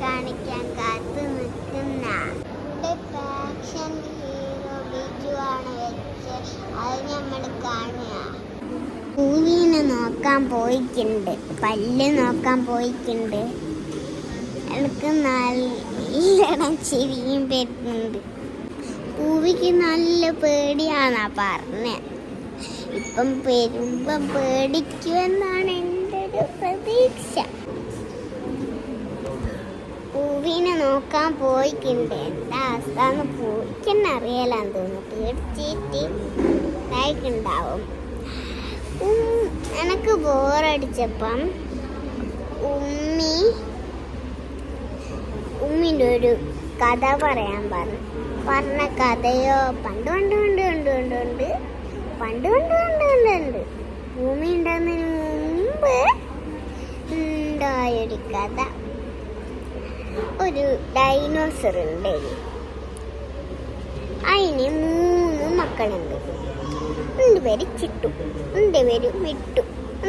കാണിക്കാൻ ഹീറോ ആണ് നമ്മൾ പൂവിനെ നോക്കാൻ പോയിട്ടുണ്ട്. പല്ല് നോക്കാൻ പോയിട്ടുണ്ട്. എനിക്ക് നല്ലോണം ചിരിയും വരുന്നുണ്ട്. പൂവിക്ക് നല്ല പേടിയാന്നാ പറഞ്ഞത് ഇപ്പം പെരുമ്പം പേടിക്കുമെന്നാണ് പ്രതീക്ഷ പൂവിനെ നോക്കാൻ പോയിട്ടുണ്ട് എന്താ അവസ്ഥ പൂവിക്കെന്നെ അറിയാലാന്ന് തോന്നുന്നു പേടിച്ചിട്ട് ഇതായിട്ടുണ്ടാവും എനക്ക് ബോറടിച്ചപ്പം ഉമ്മി ഉമ്മിന്റെ ഒരു കഥ പറയാൻ പറഞ്ഞു പറഞ്ഞ കഥയോ പണ്ട് പണ്ട് പണ്ട് പണ്ട് പണ്ട് പണ്ട് പണ്ട് പണ്ട് പണ്ട് പണ്ട് ഭൂമി ഉണ്ടാകുന്നതിന് മുമ്പ് ഉണ്ടായൊരു കഥ. ഒരു ഡൈനോസർ ഉണ്ട് അതിന് മൂന്ന് മക്കളുണ്ട്. എന്റെ പേര് ചിട്ടു എന്റെ പേര് വിട്ടു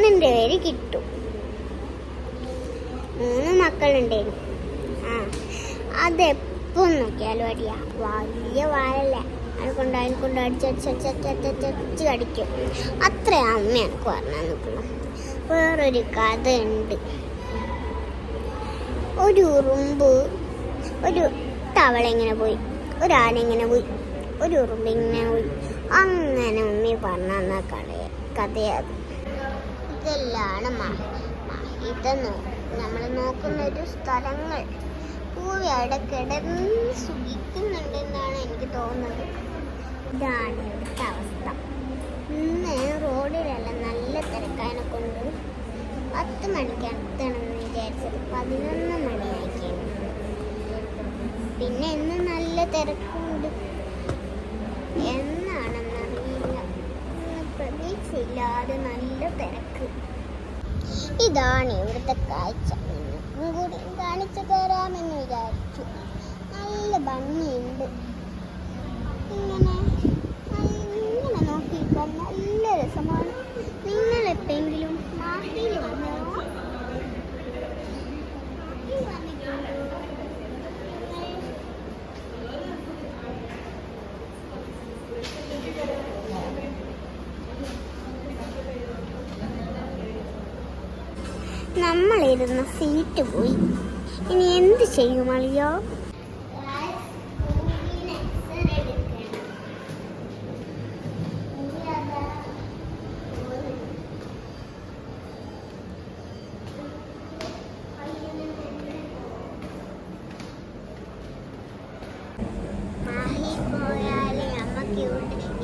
എന്റെ പേര് കിട്ടു. മൂന്ന് മക്കളുണ്ടായിരുന്നു ആ അതെപ്പോ നോക്കിയാലും അടിയാ. വലിയ വാലല്ല. അതിനെക്കൊണ്ട് അതിനെക്കൊണ്ട് അടിച്ചടിച്ചടിച്ചടിച്ചടിച്ച് കടിക്കും. അത്ര അമ്മ എനിക്ക് പറഞ്ഞു നിൽക്കണം വേറൊരു കഥ ഉണ്ട് ഒരു ഉറുമ്പ് ഒരു തവള ഇങ്ങനെ പോയി? ഒരു ആന ഇങ്ങനെ പോയി? ഒരു ഉറുമ്പ് ഇങ്ങനെ പോയി. അങ്ങനെ ഉമ്മി പറഞ്ഞ കഥ കഥയത് ഇതെല്ലാണ് ഇതെന്ന് നമ്മൾ നോക്കുന്ന ഒരു സ്ഥലങ്ങൾ. പൂവി അവിടെ കിടന്ന് സുഖിക്കുന്നുണ്ടെന്നാണ് എനിക്ക് തോന്നുന്നത്. ഇതാണ് ഇവിടുത്തെ അവസ്ഥ. ഇന്ന് റോഡിലല്ല നല്ല തിരക്കാനൊക്കെ കൊണ്ട് പത്ത് മണിക്ക് വിചാരിച്ചത്. പതിനൊന്ന് മണിയാക്കിയാണ് പിന്നെ ഇന്ന് നല്ല തിരക്കുണ്ട്. എന്നാണെന്നറിയില്ല പ്രതീക്ഷയില്ലാതെ നല്ല തിരക്ക്. ഇതാണ് ഇവിടുത്തെ കാഴ്ച. നിങ്ങൾക്കും കൂടി കാണിച്ചു തരാമെന്ന് വിചാരിച്ചു നല്ല ഭംഗിയുണ്ട് ഇങ്ങനെ നല്ല- ഇങ്ങനെ നോക്കിയിരിക്കാൻ നല്ല രസമാണ് നിങ്ങൾ എപ്പോഴെങ്കിലും മാഹിയിൽ വന്നോ മാഹിയിൽ വന്നിട്ടുണ്ടോ നമ്മളിരുന്ന സീറ്റ് പോയി. ഇനി എന്ത് ചെയ്യും അളിയോ?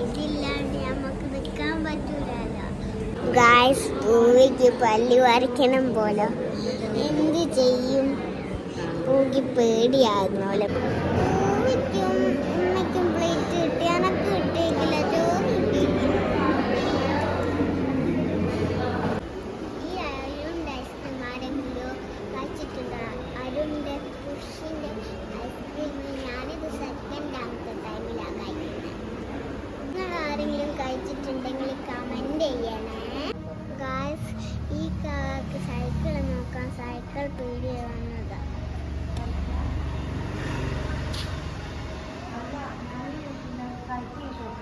ഇതില്ലാണ്ട് നമുക്ക് നിൽക്കാൻ പറ്റൂലല്ലോ. ഗായ്സ് പൂവിക്ക് പല്ലി വരയ്ക്കണം പോലെ. എന്ത് ചെയ്യും? പൂവിക്ക് പേടിയായിരുന്നു പോലെ ഞാനിത് സെക്കൻഡ് ആമത്തെ ടൈമിലാണ് കഴിക്കുന്നത് നിങ്ങൾ ആരെങ്കിലും കഴിച്ചിട്ടുണ്ടെങ്കിൽ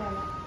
了。